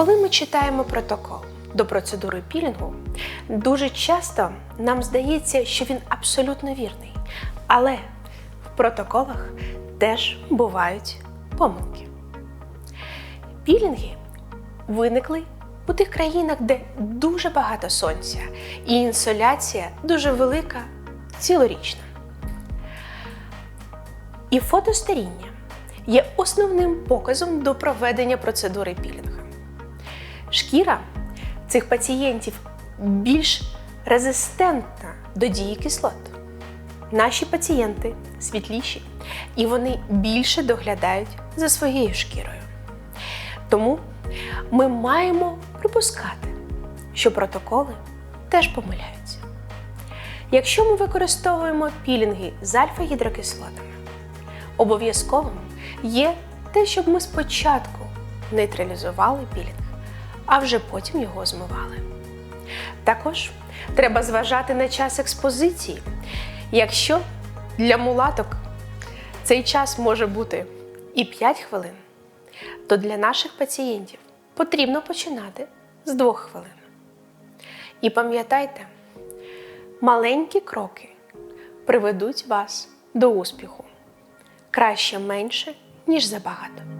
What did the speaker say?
Коли ми читаємо протокол до процедури пілінгу, дуже часто нам здається, що він абсолютно вірний. Але в протоколах теж бувають помилки. Пілінги виникли у тих країнах, де дуже багато сонця, і інсоляція дуже велика цілорічна. І фотостаріння є основним показом до проведення процедури пілінга. Шкіра цих пацієнтів більш резистентна до дії кислот. Наші пацієнти світліші і вони більше доглядають за своєю шкірою. Тому ми маємо припускати, що протоколи теж помиляються. Якщо ми використовуємо пілінги з альфа-гідрокислотами, обов'язковим є те, щоб ми спочатку нейтралізували пілінг, а вже потім його змивали. Також треба зважати на час експозиції. Якщо для мулаток цей час може бути і 5 хвилин, то для наших пацієнтів потрібно починати з 2 хвилин. І пам'ятайте, маленькі кроки приведуть вас до успіху. Краще менше, ніж забагато.